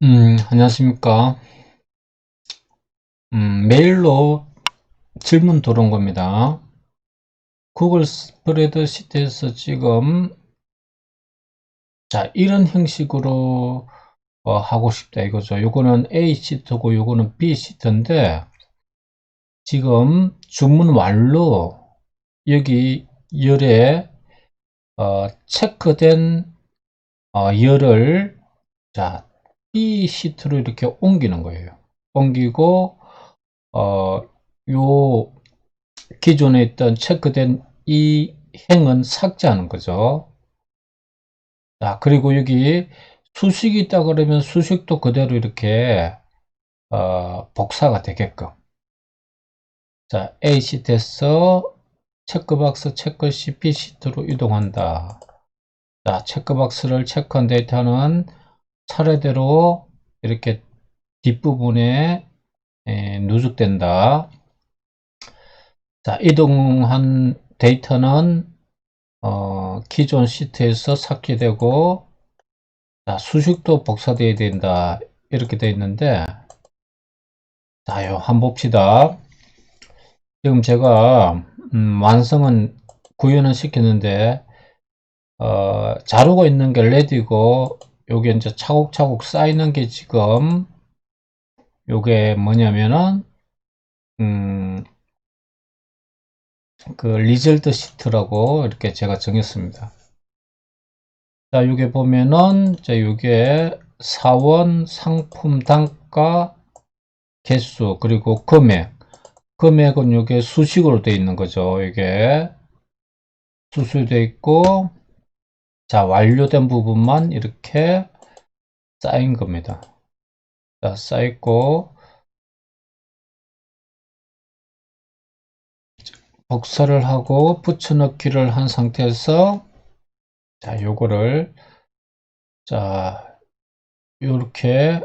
음, 안녕하십니까. 음, 메일로 질문 들어온 겁니다. 구글 스프레드 시트에서 지금, 자, 이런 형식으로 어, 하고 싶다 이거죠. 요거는 A 시트고 요거는 B 시트인데, 지금 주문 완료, 여기 열에 어, 체크된 어, 열을, 자, B 시트로 이렇게 옮기는 거예요. 옮기고, 어, 요 기존에 있던 체크된 이 행은 삭제하는 거죠. 자, 그리고 여기 수식이 있다 그러면 수식도 그대로 이렇게 어, 복사가 되게끔. 자, A 시트에서 체크박스 체크 CP 시트로 이동한다. 자, 체크박스를 체크한 데이터는 차례대로 이렇게 뒷부분에 에, 누적된다. 자, 이동한 데이터는 어, 기존 시트에서 삭제되고 자, 수식도 복사되어야 된다. 이렇게 되어 있는데 자, 요 한번 봅시다. 지금 제가 음, 완성은 구현은 시켰는데 어, 자르고 있는 게 레디고 요게 이제 차곡차곡 쌓이는 게 지금 요게 뭐냐면은 음, 그 리절트 시트라고 이렇게 제가 정했습니다. 자, 요게 보면은 자, 요게 사원 상품 단가 개수 그리고 금액 금액은 요게 수식으로 되어 있는 거죠. 이게 수수되어 있고 자, 완료된 부분만 이렇게 쌓인 겁니다. 자, 쌓였고 복사를 하고 붙여넣기를 한 상태에서 자 요거를 자 요렇게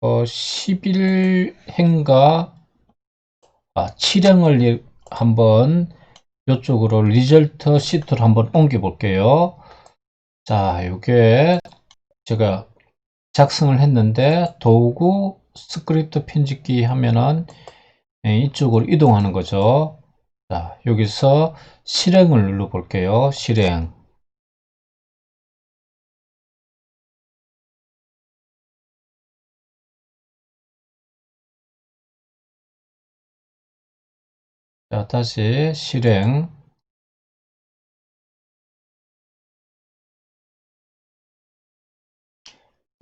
어 11행과 아 7행을 한번 요쪽으로 리절트 시트로 한번 옮겨 볼게요 자 요게 제가 작성을 했는데 도구 스크립트 편집기 하면은 예, 이쪽으로 이동하는 거죠 자, 여기서 실행을 눌러 볼게요. 실행. 자, 다시 실행.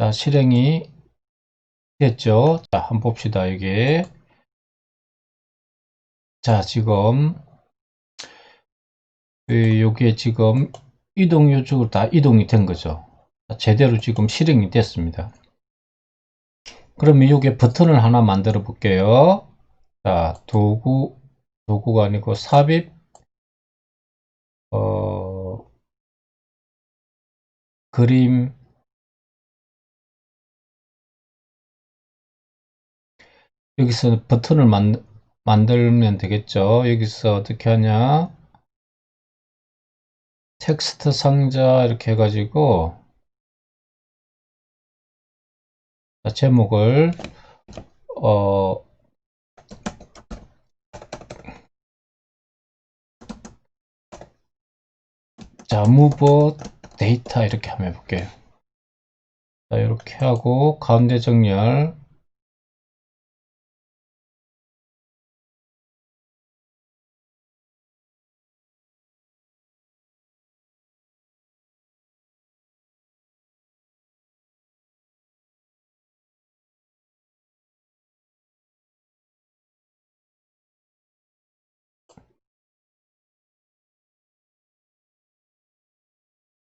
자, 실행이 됐죠. 자, 한번 봅시다. 여기. 자, 지금 여기에 지금 이동 요쪽으로 다 이동이 된 거죠. 제대로 지금 실행이 됐습니다. 그러면 여기에 버튼을 하나 만들어 볼게요. 자, 도구, 도구가 아니고 삽입, 어, 그림, 여기서 버튼을 만, 만들면 되겠죠. 여기서 어떻게 하냐. 텍스트 상자 이렇게 해가지고 제목을 어 자, move 데이터 이렇게 한번 해볼게요. 자, 이렇게 하고 가운데 정렬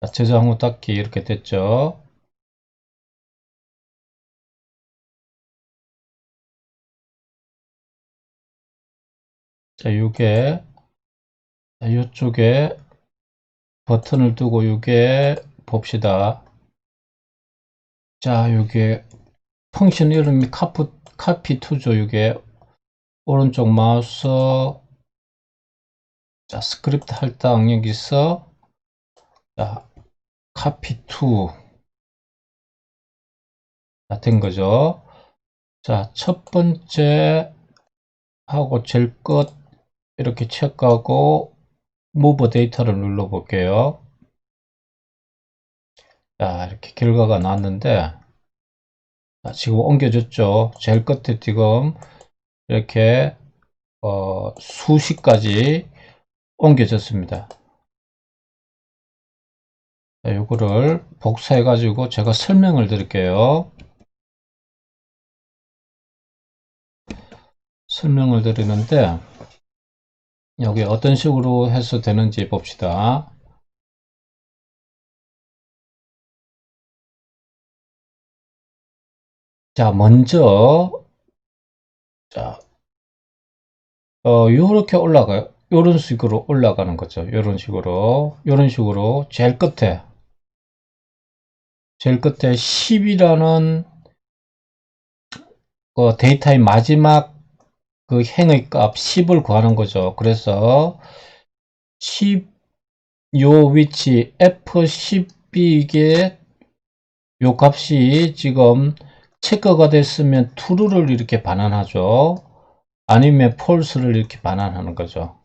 저장 후 닫기 이렇게 됐죠. 자, 요게 이쪽에 버튼을 두고 요게 봅시다. 자, 요게 펑션 이름이 카프, 카피2죠. 요게 오른쪽 마우스 자, 스크립트 할당 여기서 자, 카피2 다된 거죠. 자, 첫 번째 하고 제일 끝 이렇게 체크하고 무브 데이터를 눌러 볼게요. 자, 이렇게 결과가 나왔는데 자, 지금 옮겨졌죠. 제일 끝에 지금 이렇게 어, 수식까지 옮겨졌습니다. 자, 요거를 복사해 가지고 제가 설명을 드릴게요. 설명을 드리는데 여기 어떤 식으로 해서 되는지 봅시다. 자, 먼저 자, 어, 요렇게 올라가요. 요런 식으로 올라가는 거죠. 요런 식으로. 요런 식으로 제일 끝에 제일 끝에 10이라는 그 데이터의 마지막 그 행의 값 10을 구하는 거죠. 그래서 10, 요 위치 F10B 이게 요 값이 지금 체크가 됐으면 true를 이렇게 반환하죠. 아니면 false를 이렇게 반환하는 거죠.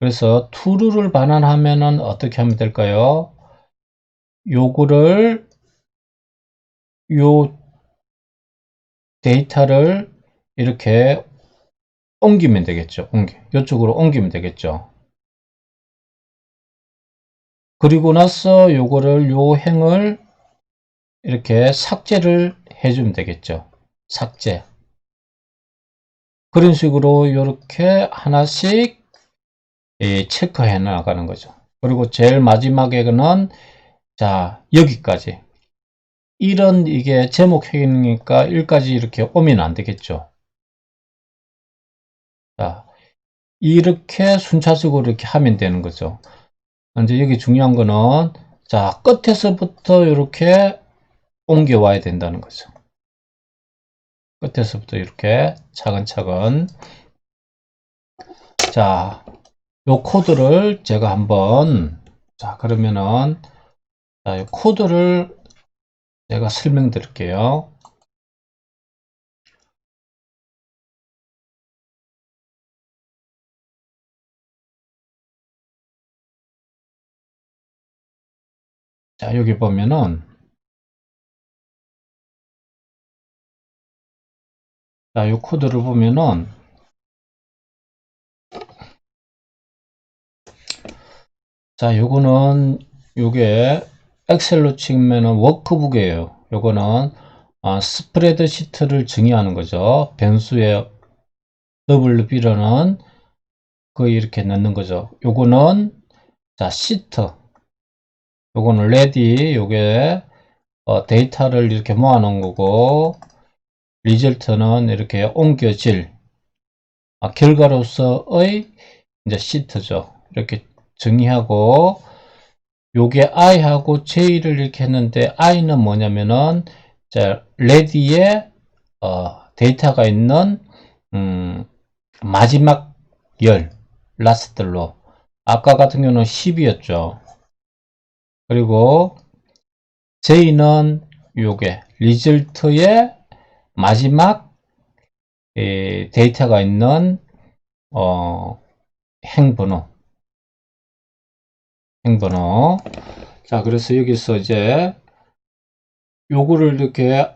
그래서 true를 반환하면은 어떻게 하면 될까요? 요거를 요 데이터를 이렇게 옮기면 되겠죠. 옮기. 이쪽으로 옮기면 되겠죠. 그리고 나서 요거를 요 행을 이렇게 삭제를 해주면 되겠죠. 삭제. 그런 식으로 이렇게 하나씩 예, 체크해 나가는 거죠. 그리고 제일 마지막에는 자 여기까지 이런 이게 제목 행이니까 1까지 이렇게 오면 안 되겠죠. 자, 이렇게 순차적으로 이렇게 하면 되는 거죠. 이제 여기 중요한 거는 자, 끝에서부터 이렇게 옮겨 와야 된다는 거죠. 끝에서부터 이렇게 차근차근 자, 요 코드를 제가 한번 자, 그러면은 자, 요 코드를 제가 설명드릴게요. 자, 여기 보면은 자, 이 코드를 보면은 자, 요거는 요게 엑셀로 치면은 워크북이에요. 요거는 아, 스프레드 시트를 정의하는 거죠. 변수의 WB라는 그 이렇게 넣는 거죠. 요거는 자, 시트 요거는 레디 요게 어, 데이터를 이렇게 모아 놓은 거고 리절트는 이렇게 옮겨질 아, 결과로서의 이제 시트죠. 이렇게 정의하고 요게 i하고 j를 이렇게 했는데 i는 뭐냐면은 자, 레디에 어, 데이터가 있는 음, 마지막 열 라스트로 아까 같은 경우는 10이었죠. 그리고 j는 요게 리절트의 마지막 에, 데이터가 있는 어, 행번호 행번호 자 그래서 여기서 이제 요거를 이렇게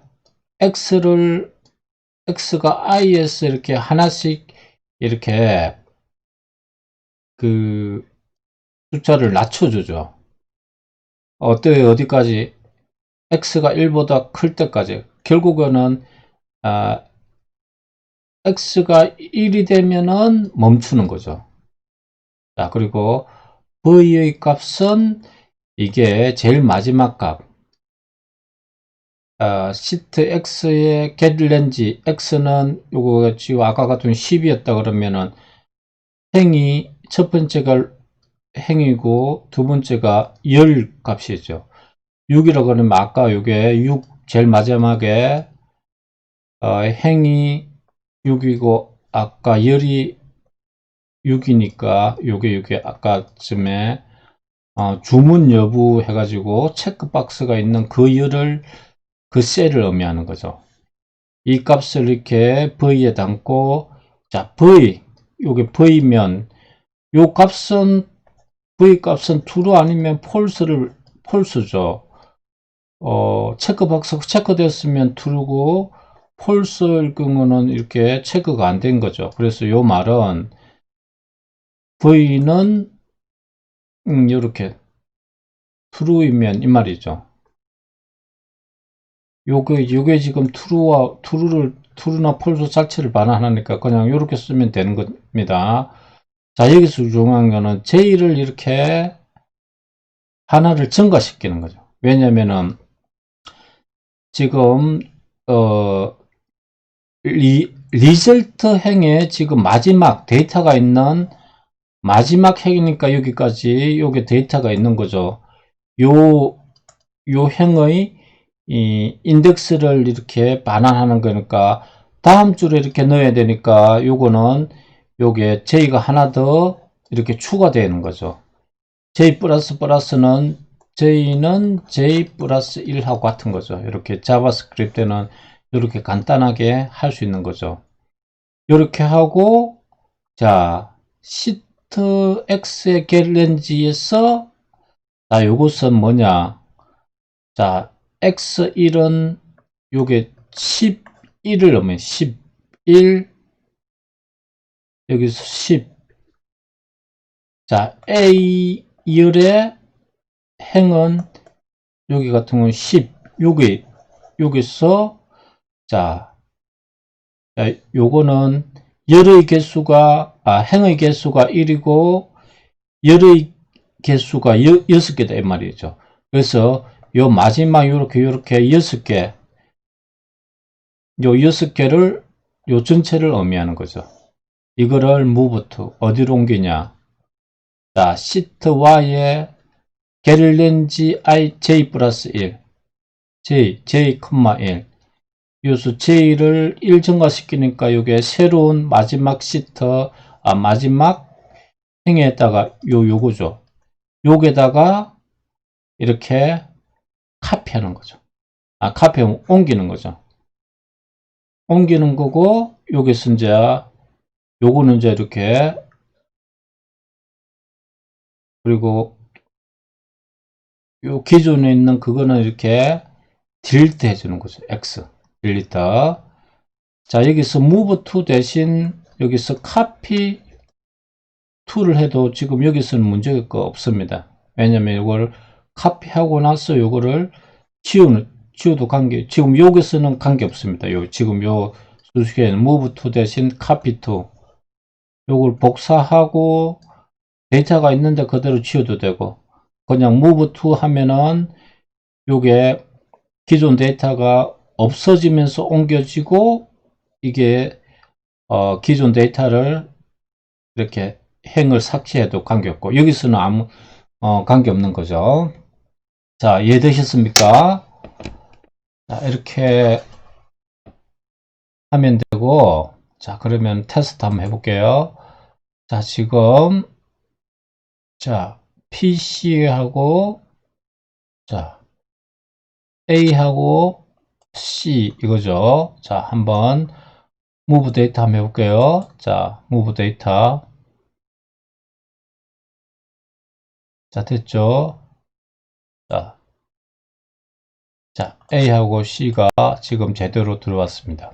x를 x가 i에서 이렇게 하나씩 이렇게 그 숫자를 낮춰주죠. 어때요? 어디까지? X가 1보다 클 때까지. 결국에는 아, x가 1이 되면은 멈추는 거죠. 자 그리고 v의 값은 이게 제일 마지막 값. 아, 시트 x의 getrange x는 요거 지금 아까 같은 10이었다 그러면은 행이 첫 번째가 행이고 두 번째가 열 값이죠. 6이라고 그러면 아까 요게 6 제일 마지막에 어, 행이 6이고 아까 열이 6이니까 요게 요게 아까쯤에 어, 주문 여부 해가지고 체크박스가 있는 그 열을 그 셀을 의미하는 거죠. 이 값을 이렇게 V에 담고, 자, V, 요게 V면, 요 값은, V 값은 true 아니면 false를, false죠. 어, 체크박스 체크되었으면 true고, false일 경우는 이렇게 체크가 안 된 거죠. 그래서 요 말은, V는, 음, 요렇게, true이면 이 말이죠. 요게, 요게 지금 true와, true를, true나 false 자체를 반환하니까 그냥 이렇게 쓰면 되는 겁니다. 자, 여기서 중요한 거는 J를 이렇게 하나를 증가시키는 거죠. 왜냐면은, 지금, 어, 리, 리절트 행에 지금 마지막 데이터가 있는 마지막 행이니까 여기까지 요게 데이터가 있는 거죠. 요, 요 행의 이 인덱스를 이렇게 반환하는 거니까 다음 줄에 이렇게 넣어야 되니까 요거는 요게 J가 하나 더 이렇게 추가되는 거죠. J 플러스 플러스는 J는 J 플러스 1하고 같은 거죠. 이렇게 자바스크립트는 이렇게 간단하게 할 수 있는 거죠. 이렇게 하고 자 시 트 X의 갤렌지에서 자 요것은 뭐냐? 자 x1은 요게 11을 넣으면 11 여기서 10 자, A열의 행은 여기 같은 경우는 10 여기 여기서 자, 자 요거는 열의 개수가 아, 행의 개수가 1이고 열의 개수가 6개다 이 말이죠. 그래서 요 마지막 요렇게 요렇게 여섯 개, 요 여섯 개를 요 전체를 의미하는 거죠. 이거를 to 어디로 옮기냐? 자, shift y에 갤렌지 i j 플러스 1 j j, 1 요수 j를 1 증가시키니까 요게 새로운 마지막 시트 아 마지막 행에다가 요 요거죠. 요게다가 이렇게 카피하는 거죠. 아, 카피 옮기는 거죠. 옮기는 거고, 여기서 이제, 요거는 이제 이렇게, 그리고, 요 기존에 있는 그거는 이렇게 딜리트 해주는 거죠. X. 딜리트. 자, 여기서 move to 대신 여기서 copy to를 해도 지금 여기서는 문제가 없습니다. 왜냐면 이걸 카피하고 나서 요거를 지우는 지우도 관계 지금 여기서는 관계 없습니다. 요 지금 요 수식에는 move to 대신 copy to 요걸 복사하고 데이터가 있는데 그대로 지워도 되고 그냥 move to 하면은 요게 기존 데이터가 없어지면서 옮겨지고 이게 어 기존 데이터를 이렇게 행을 삭제해도 관계없고 여기서는 아무 어 관계없는 거죠. 자, 이해되셨습니까? 자, 이렇게 하면 되고, 자, 그러면 테스트 한번 해볼게요. 자, 지금, 자, PC하고, 자, A하고 C, 이거죠. 자, 한번, move 데이터 한번 해볼게요. 자, move 데이터. 자, 됐죠? 자, 자, A하고 C가 지금 제대로 들어왔습니다.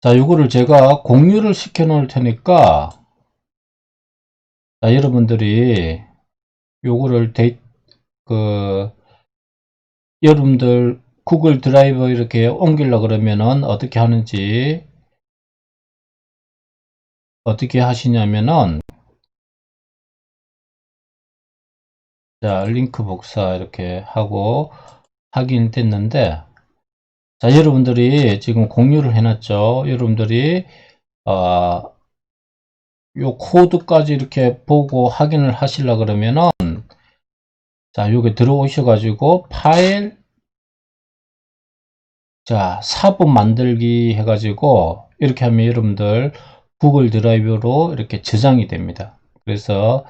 자, 이거를 제가 공유를 시켜 놓을 테니까, 자, 여러분들이 요거를 데이, 그, 여러분들 구글 드라이브 이렇게 옮기려 그러면은 어떻게 하는지, 어떻게 하시냐면은, 자, 링크 복사 이렇게 하고 확인됐는데 자, 여러분들이 지금 공유를 해놨죠. 여러분들이 어, 요 코드까지 이렇게 보고 확인을 하시려 그러면은 자, 여기 들어오셔 가지고 파일 자, 사본 만들기 해 가지고 이렇게 하면 여러분들 구글 드라이브로 이렇게 저장이 됩니다. 그래서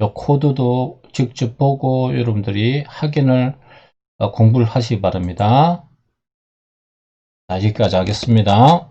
요 코드도 직접 보고 여러분들이 확인을 어, 공부를 하시기 바랍니다. 자, 여기까지 하겠습니다.